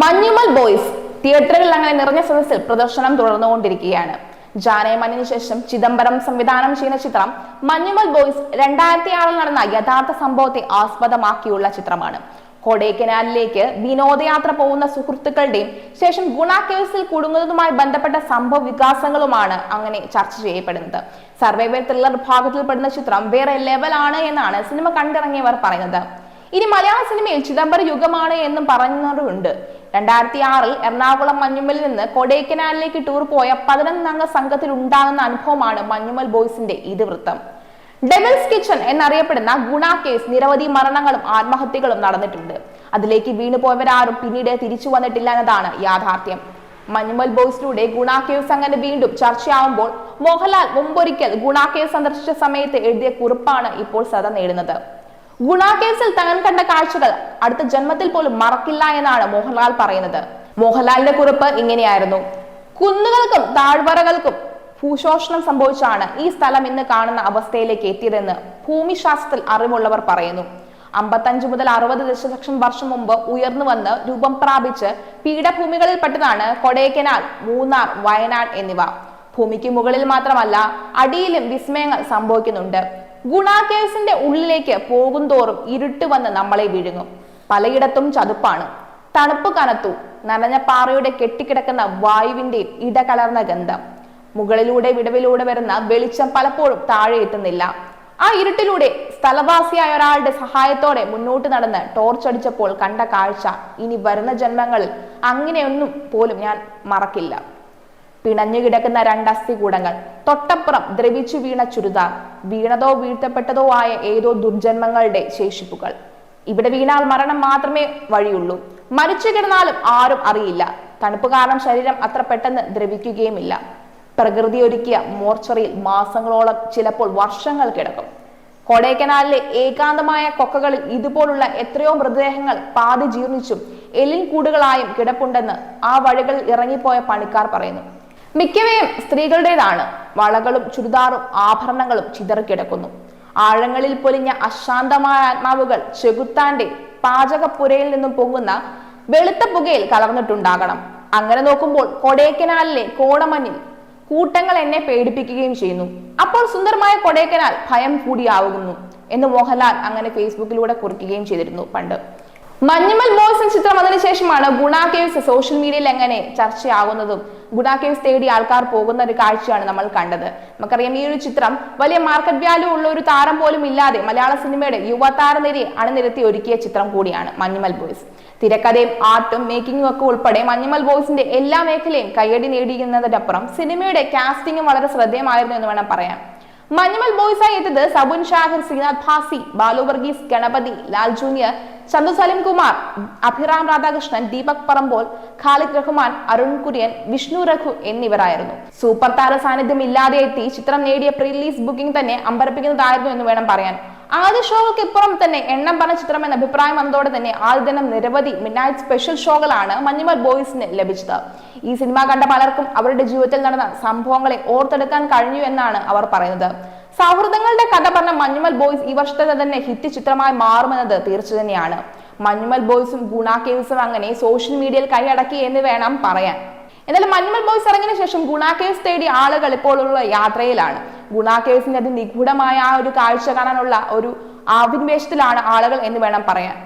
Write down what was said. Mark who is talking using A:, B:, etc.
A: Manjummel boys തിയേറ്ററുകളിൽ അങ്ങനെ നിറഞ്ഞ സദസ്സിൽ പ്രദർശനം തുടർന്നുകൊണ്ടിരിക്കുകയാണ്. ജാനയമണിന് ശേഷം ചിദംബരം സംവിധാനം ചെയ്യുന്ന ചിത്രം മഞ്ഞുമൽ ബോയ്സ് രണ്ടായിരത്തി ആറിൽ നടന്ന യഥാർത്ഥ സംഭവത്തെ ആസ്പദമാക്കിയുള്ള ചിത്രമാണ്. കൊടൈക്കനാലിലേക്ക് വിനോദയാത്ര പോകുന്ന സുഹൃത്തുക്കളുടെയും ശേഷം ഗുണ കേസിൽ കുടുങ്ങുന്നതുമായി ബന്ധപ്പെട്ട സംഭവ വികാസങ്ങളുമാണ് അങ്ങനെ ചർച്ച ചെയ്യപ്പെടുന്നത്. സർവൈവൽ ത്രില്ലർ വിഭാഗത്തിൽപ്പെടുന്ന ചിത്രം വേറെ ലെവലാണ് എന്നാണ് സിനിമ കണ്ടിറങ്ങിയവർ പറയുന്നത്. ഇനി മലയാള സിനിമയിൽ ചിദംബര യുഗമാണ് എന്നും പറയുന്നവരുണ്ട്. രണ്ടായിരത്തി ആറിൽ എറണാകുളം മഞ്ഞുമലിൽ നിന്ന് കൊടൈക്കനാലിലേക്ക് ടൂർ പോയ പതിനൊന്നംഗ സംഘത്തിൽ ഉണ്ടാകുന്ന അനുഭവമാണ് മഞ്ഞുമൽ ബോയ്സിന്റെ ഇതിവൃത്തം. ഡെവിൽസ് കിച്ചൺ എന്നറിയപ്പെടുന്ന ഗുണ കേസ് നിരവധി മരണങ്ങളും ആത്മഹത്യകളും നടന്നിട്ടുണ്ട്. അതിലേക്ക് വീണു പോയവരാരും പിന്നീട് തിരിച്ചു വന്നിട്ടില്ല എന്നതാണ് യാഥാർത്ഥ്യം. മഞ്ഞുമൽ ബോയ്സിലൂടെ ഗുണ കേസ് അങ്ങനെ വീണ്ടും ചർച്ചയാവുമ്പോൾ മോഹൻലാൽ മുമ്പൊരിക്കൽ ഗുണ കേസ് സന്ദർശിച്ച സമയത്ത് എഴുതിയ കുറിപ്പാണ് ഇപ്പോൾ സദ നേടുന്നത്. ഗുണ കേസിൽ തങ്ങൻ കണ്ട കാഴ്ചകൾ അടുത്ത ജന്മത്തിൽ പോലും മറക്കില്ല എന്നാണ് മോഹൻലാൽ പറയുന്നത്. മോഹൻലാലിന്റെ കുറിപ്പ് ഇങ്ങനെയായിരുന്നു. കുന്നുകൾക്കും താഴ്വരകൾക്കും ഭൂശോഷണം സംഭവിച്ചാണ് ഈ സ്ഥലം ഇന്ന് കാണുന്ന അവസ്ഥയിലേക്ക് എത്തിയതെന്ന് ഭൂമിശാസ്ത്രത്തിൽ അറിവുള്ളവർ പറയുന്നു. അമ്പത്തഞ്ച് മുതൽ അറുപത് ദശലക്ഷം വർഷം മുമ്പ് ഉയർന്നു വന്ന് രൂപം പ്രാപിച്ച് പീഠഭൂമികളിൽപ്പെട്ടതാണ് കൊടൈക്കനാൽ മൂന്നാർ വയനാട് എന്നിവ. ഭൂമിക്ക് മുകളിൽ മാത്രമല്ല അടിയിലും വിസ്മയങ്ങൾ സംഭവിക്കുന്നുണ്ട്. ഗുണ കേവ്സിന്റെ ഉള്ളിലേക്ക് പോകുന്തോറും ഇരുട്ട് വന്ന് നമ്മളെ വിഴുങ്ങും. പലയിടത്തും ചതുപ്പാണ്. തണുപ്പ് കനത്തു. നനഞ്ഞ പാറയുടെ കെട്ടിക്കിടക്കുന്ന വായുവിന്റെയും ഇടകലർന്ന ഗന്ധം. മുകളിലൂടെ വിടവിലൂടെ വരുന്ന വെളിച്ചം പലപ്പോഴും താഴെ എത്തുന്നില്ല. ആ ഇരുട്ടിലൂടെ സ്ഥലവാസിയായ ഒരാളുടെ സഹായത്തോടെ മുന്നോട്ട് നടന്ന് ടോർച്ച് അടിച്ചപ്പോൾ കണ്ട കാഴ്ച. ഇനി വരുന്ന ജന്മങ്ങളിൽ അങ്ങനെയൊന്നും പോലും ഞാൻ മറക്കില്ല. പിണഞ്ഞു കിടക്കുന്ന രണ്ടസ്ഥി കൂടങ്ങൾ. തൊട്ടപ്പുറം ദ്രവിച്ചു വീണ ചുരിദാർ. വീണതോ വീഴ്ത്തപ്പെട്ടതോ ആയ ഏതോ ദുർജന്മങ്ങളുടെ ശേഷിപ്പുകൾ. ഇവിടെ വീണാൽ മരണം മാത്രമേ വഴിയുള്ളൂ. മരിച്ചു കിടന്നാലും ആരും അറിയില്ല. തണുപ്പ് കാരണം ശരീരം അത്ര പെട്ടെന്ന് ദ്രവിക്കുകയുമില്ല. പ്രകൃതി ഒരുക്കിയ മോർച്ചറിയിൽ മാസങ്ങളോളം ചിലപ്പോൾ വർഷങ്ങൾ കിടക്കും. കൊടൈക്കനാലിലെ ഏകാന്തമായ കൊക്കകളിൽ ഇതുപോലുള്ള എത്രയോ മൃതദേഹങ്ങൾ പാതി ജീർണിച്ചും എലിൻ കൂടുകളായും കിടപ്പുണ്ടെന്ന് ആ വഴികളിൽ ഇറങ്ങിപ്പോയ പണിക്കാർ പറയുന്നു. മിക്കവയും സ്ത്രീകളുടേതാണ്. വളകളും ചുരിദാറും ആഭരണങ്ങളും ചിതറിക്കിടക്കുന്നു. ആഴങ്ങളിൽ പൊലിഞ്ഞ അശാന്തമായ ആത്മാവുകൾ ചെകുത്താന്റെ പാചകപ്പുരയിൽ നിന്നും പൊങ്ങുന്ന വെളുത്ത പുകയിൽ കലർന്നിട്ടുണ്ടാകണം. അങ്ങനെ നോക്കുമ്പോൾ കൊടേക്കനാലിലെ കോടമഞ്ഞിൽ കൂട്ടങ്ങൾ എന്നെ പേടിപ്പിക്കുകയും ചെയ്യുന്നു. അപ്പോൾ സുന്ദരമായ കൊടേക്കനാൽ ഭയം കൂടിയാവുന്നു എന്ന് മോഹൻലാൽ അങ്ങനെ ഫേസ്ബുക്കിലൂടെ കുറിക്കുകയും ചെയ്തിരുന്നു പണ്ട്. മഞ്ഞുമൽ ബോയ്സ് ചിത്രം അതിനുശേഷമാണ് ശേഷമാണ് ഗുണ കേവ്സ് സോഷ്യൽ മീഡിയയിൽ എങ്ങനെ ചർച്ചയാകുന്നതും ഗുണ കേവ്സ് തേടി ആൾക്കാർ പോകുന്ന ഒരു കാഴ്ചയാണ് നമ്മൾ കണ്ടത്. നമുക്കറിയാം ഈ ഒരു ചിത്രം വലിയ മാർക്കറ്റ് വാല്യൂ ഉള്ള ഒരു താരം പോലും ഇല്ലാതെ മലയാള സിനിമയുടെ യുവതാരനിരയെ അണിനിരത്തി ഒരുക്കിയ ചിത്രം കൂടിയാണ് മഞ്ഞുമൽ ബോയ്സ്. തിരക്കഥയും ആർട്ടും മേക്കിങ്ങും ഒക്കെ ഉൾപ്പെടെ മഞ്ഞുമൽ ബോയ്സിന്റെ എല്ലാ മേഖലയും കയ്യടി നേടിയിരുന്നതിനപ്പുറം സിനിമയുടെ കാസ്റ്റിംഗും വളരെ ശ്രദ്ധേയമായിരുന്നു എന്ന് വേണം പറയാം മഞ്ഞുമൽ ബോയ്സായി എത്തിയത് സബുൻ ഷാഹിർ ശ്രീനാഥ് ഭാസി ബാലു വർഗീസ് ഗണപതി ലാൽ ജൂനിയർ ചന്തു സലിം കുമാർ അഭിറാം രാധാകൃഷ്ണൻ ദീപക് പറമ്പോൾ ഖാലിദ് റഹ്മാൻ അരുൺ കുര്യൻ വിഷ്ണു രഘു എന്നിവരായിരുന്നു. സൂപ്പർ താര സാന്നിധ്യം ഇല്ലാതെ എത്തി. ചിത്രം നേടിയ പ്രീ റിലീസ് ബുക്കിംഗ് തന്നെ അമ്പരപ്പിക്കുന്നതായിരുന്നു എന്ന് വേണം പറയാൻ. ആദ്യ ഷോകൾക്ക് ഇപ്പുറം തന്നെ എണ്ണം പറഞ്ഞ ചിത്രം എന്ന അഭിപ്രായം വന്നതോടെ തന്നെ ആദ്യ ദിനം നിരവധി മിഡ്നൈറ്റ് സ്പെഷ്യൽ ഷോകളാണ് മഞ്ഞുമൽ ബോയ്സിന് ലഭിച്ചത്. ഈ സിനിമ കണ്ട പലർക്കും അവരുടെ ജീവിതത്തിൽ നടന്ന സംഭവങ്ങളെ ഓർത്തെടുക്കാൻ കഴിഞ്ഞു എന്നാണ് അവർ പറയുന്നത്. സൗഹൃദങ്ങളുടെ കഥ പറഞ്ഞ മഞ്ഞുമൽ ബോയ്സ് ഈ വർഷത്തെ തന്നെ ഹിറ്റ് ചിത്രമായി മാറുമെന്നത് തീർച്ച തന്നെയാണ്. മഞ്ഞുമൽ ബോയ്സും ഗുണ കേസും അങ്ങനെ സോഷ്യൽ മീഡിയയിൽ കൈയടക്കി എന്ന് വേണം പറയാൻ. എന്നാൽ മഞ്ഞുമൽ ബോയ്സ് ഇറങ്ങിയ ശേഷം ഗുണ കേവ്സ് തേടി ആളുകൾ ഇപ്പോഴുള്ള യാത്രയിലാണ്. ഗുണ കേവ്സിന്റെ അതിനിഗൂഢമായ ആ ഒരു കാഴ്ച കാണാനുള്ള ഒരു ആവിന്വേഷത്തിലാണ് ആളുകൾ എന്ന് വേണം പറയാൻ.